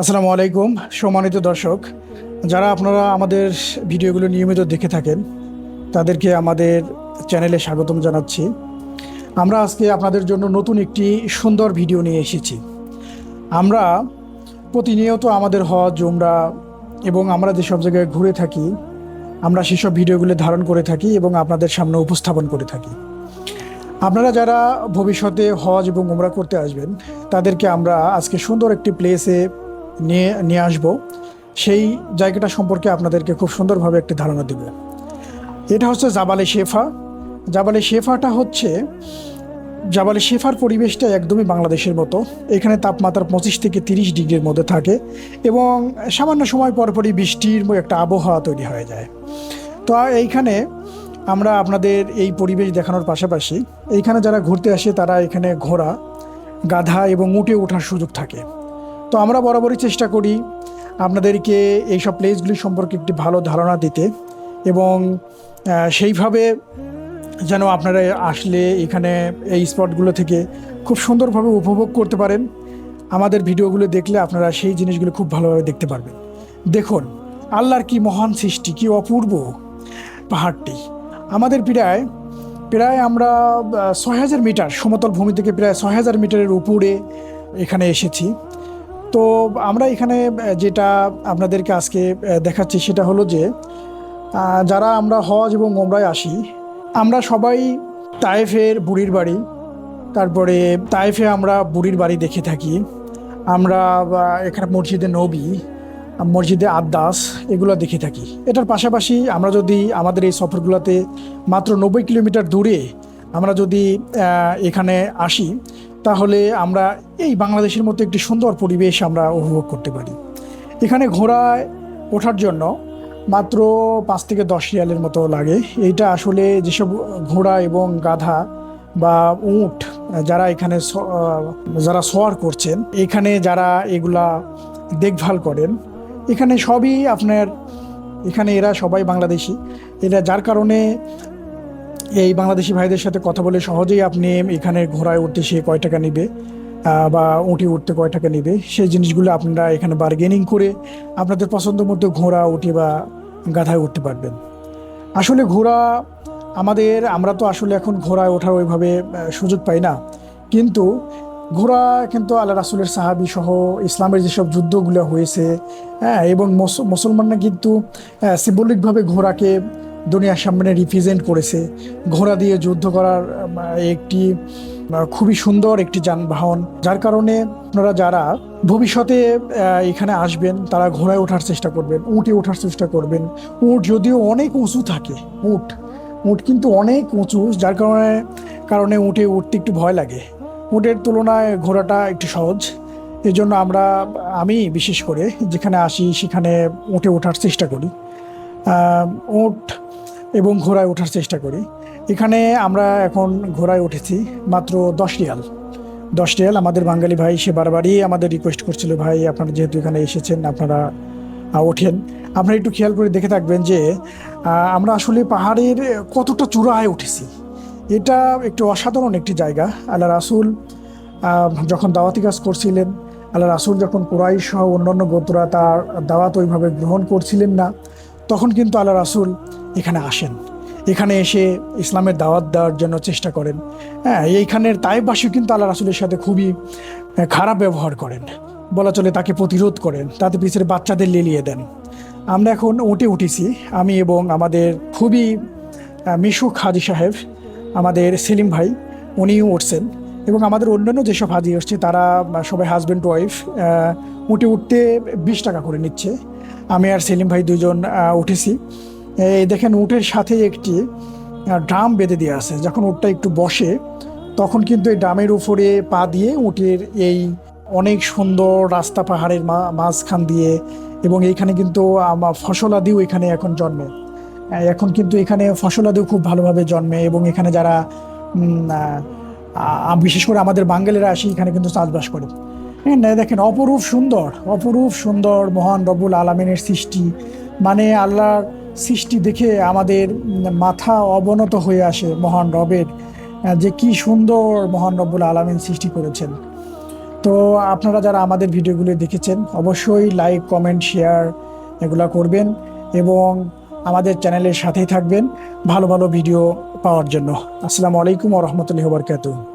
আসসালামু আলাইকুম, সম্মানিত দর্শক। যারা আপনারা আমাদের ভিডিওগুলো নিয়মিত দেখে থাকেন, তাদেরকে আমাদের চ্যানেলে স্বাগতম জানাচ্ছি। আমরা আজকে আপনাদের জন্য নতুন একটি সুন্দর ভিডিও নিয়ে এসেছি। আমরা প্রতিনিয়ত আমাদের হজ, উমরা এবং আমরা যেসব জায়গায় ঘুরে থাকি, আমরা সেসব ভিডিওগুলো ধারণ করে থাকি এবং আপনাদের সামনে উপস্থাপন করে থাকি। আপনারা যারা ভবিষ্যতে হজ এবং উমরা করতে আসবেন, তাদেরকে আমরা আজকে সুন্দর একটি প্লেসে নিয়ে নিয়ে আসব। সেই জায়গাটা সম্পর্কে আপনাদেরকে খুব সুন্দরভাবে একটি ধারণা দেবে। এটা হচ্ছে জাবালে শেফা। জাবালে শেফাটা হচ্ছে, জাবালে শেফার পরিবেশটা একদমই বাংলাদেশের মতো। এখানে তাপমাত্রা পঁচিশ থেকে তিরিশ ডিগ্রির মধ্যে থাকে এবং সামান্য সময় পরপরই বৃষ্টির একটা আবহাওয়া তৈরি হয়ে যায়। তো এইখানে আমরা আপনাদের এই পরিবেশ দেখানোর পাশাপাশি, এইখানে যারা ঘুরতে আসে তারা এখানে ঘোড়া, গাধা এবং উঠে ওঠার সুযোগ থাকে। তো আমরা বরাবরই চেষ্টা করি আপনাদেরকে এইসব প্লেসগুলি সম্পর্কে একটি ভালো ধারণা দিতে এবং সেইভাবে যেন আপনারা আসলে এখানে এই স্পটগুলো থেকে খুব সুন্দরভাবে উপভোগ করতে পারেন। আমাদের ভিডিওগুলো দেখলে আপনারা সেই জিনিসগুলো খুব ভালোভাবে দেখতে পারবেন। দেখুন, আল্লাহর কি মহান সৃষ্টি, কি অপূর্ব পাহাড়টি। আমাদের প্রায় প্রায় আমরা ছয় হাজার মিটার সমতল ভূমি থেকে প্রায় ছয় হাজার মিটারের উপরে এখানে এসেছি। তো আমরা এখানে যেটা আপনাদেরকে আজকে দেখাচ্ছি সেটা হলো যে যারা আমরা হজ এবং ওমরায় আসি, আমরা সবাই তায়েফের বুড়ির বাড়ি, তারপরে তায়েফে আমরা বুড়ির বাড়ি দেখে থাকি। আমরা এখানে মসজিদে নবী, মসজিদে আদাস এগুলো দেখে থাকি। এটার পাশাপাশি আমরা যদি আমাদের এই সফরগুলোতে মাত্র নব্বই কিলোমিটার দূরে আমরা যদি এখানে আসি তাহলে আমরা এই বাংলাদেশের মতো একটি সুন্দর পরিবেশ আমরা উপভোগ করতে পারি। এখানে ঘোড়ায় ওঠার জন্য মাত্র পাঁচ থেকে দশ রিয়ালের মতো লাগে। এইটা আসলে যেসব ঘোড়া এবং গাধা বা উট যারা এখানে যারা সোয়ার করছেন, এখানে যারা এগুলা দেখভাল করেন, এখানে সবই আপনার, এখানে এরা সবাই বাংলাদেশি। এরা যার কারণে এই বাংলাদেশি ভাইদের সাথে কথা বলে সহজেই আপনি এখানে ঘোড়ায় উঠতে সে কয় টাকা নেবে বা উঠে উঠতে কয় টাকা নেবে, সেই জিনিসগুলো আপনারা এখানে বার্গেনিং করে আপনাদের পছন্দ মতো ঘোড়া উঠে বা গাধায় উঠতে পারবেন। আসলে ঘোড়া আমাদের, আমরা তো আসলে এখন ঘোড়ায় ওঠার ওইভাবে সুযোগ পাই না। কিন্তু ঘোড়া কিন্তু আল্লাহ রাসুলের সাহাবি সহ ইসলামের যেসব যুদ্ধগুলো হয়েছে হ্যাঁ এবং মুসলমানরা কিন্তু সিম্বলিকভাবে ঘোড়াকে দুনিয়ার সামনে রিপ্রেজেন্ট করেছে। ঘোড়া দিয়ে যুদ্ধ করার একটি খুবই সুন্দর একটি যানবাহন। যার কারণে আপনারা যারা ভবিষ্যতে এখানে আসবেন, তারা ঘোড়ায় ওঠার চেষ্টা করবেন উঠে ওঠার চেষ্টা করবেন। উট যদিও অনেক উঁচু থাকে, উট উট কিন্তু অনেক উঁচু, যার কারণে কারণে উঠে উঠতে একটু ভয় লাগে। উটের তুলনায় ঘোড়াটা একটু সহজ। এই জন্য আমরা, আমি বিশেষ করে যেখানে আসি, সেখানে উঠে ওঠার চেষ্টা করি। উট এবং ঘোড়ায় ওঠার চেষ্টা করি। এখানে আমরা এখন ঘোড়ায় উঠেছি মাত্র দশ রিয়াল। দশ রিয়াল আমাদের বাঙালি ভাই, সে বারবারই আমাদের রিকোয়েস্ট করছিল, ভাই, আপনারা যেহেতু এখানে এসেছেন, আপনারা ওঠেন। আপনারা একটু খেয়াল করে দেখে থাকবেন যে আমরা আসলে পাহাড়ের কতটা চূড়ায় উঠেছি। এটা একটি অসাধারণ একটি জায়গা। আল্লাহ রাসুল যখন দাওয়াতি কাজ করছিলেন, আল্লাহ রাসুল যখন কুরাই সহ অন্যান্য গোত্রা তার দাওয়াত ওইভাবে গ্রহণ করছিলেন না, তখন কিন্তু আল্লাহ রাসুল এখানে আসেন। এখানে এসে ইসলামের দাওয়াত দেওয়ার জন্য চেষ্টা করেন। হ্যাঁ এইখানের তাইবাসী কিন্তু আল্লাহ রাসুলের সাথে খুবই খারাপ ব্যবহার করেন। বলা চলে তাকে প্রতিরোধ করেন, তাতে পিছের বাচ্চাদের লেলিয়ে দেন। আমরা এখন উঠে উঠেছি। আমি এবং আমাদের খুবই মিশুক হাজি সাহেব, আমাদের সেলিম ভাই, উনিও উঠছেন। এবং আমাদের অন্যান্য যেসব হাজি আসছে, তারা সবাই হাজব্যান্ড ওয়াইফ উঠে উঠতে বিশ টাকা করে নিচ্ছে। আমি আর সেলিম ভাই দুজন উঠেছি। এই দেখেন উটের সাথে একটি ড্রাম বেঁধে দেওয়া আছে। যখন উটটা একটু বসে, তখন কিন্তু এই ড্রামের উপরে পা দিয়ে উটের এই অনেক সুন্দর রাস্তা পাহাড়ের মাঝখান দিয়ে এবং এইখানে কিন্তু আমার ফসলাদিও এখানে এখন জন্মে। এখন কিন্তু এখানে ফসলাদিও খুব ভালোভাবে জন্মে এবং এখানে যারা বিশেষ করে আমাদের বাঙালিরা আসি, এখানে কিন্তু চাষবাস করে। হ্যাঁ দেখেন অপরূপ সুন্দর অপরূপ সুন্দর মহান রবুল আলমিনের সৃষ্টি। মানে আল্লাহ সৃষ্টি দেখে আমাদের মাথা অবনত হয়ে আসে মহান রবের যে কি সুন্দর মহান রব্বুল আলমিন সৃষ্টি করেছেন। তো আপনারা যারা আমাদের ভিডিওগুলো দেখেছেন, অবশ্যই লাইক, কমেন্ট, শেয়ার এগুলা করবেন এবং আমাদের চ্যানেলের সাথেই থাকবেন ভালো ভালো ভিডিও পাওয়ার জন্য। আসসালামু আলাইকুম রহমতুল্লাহ বরকাতু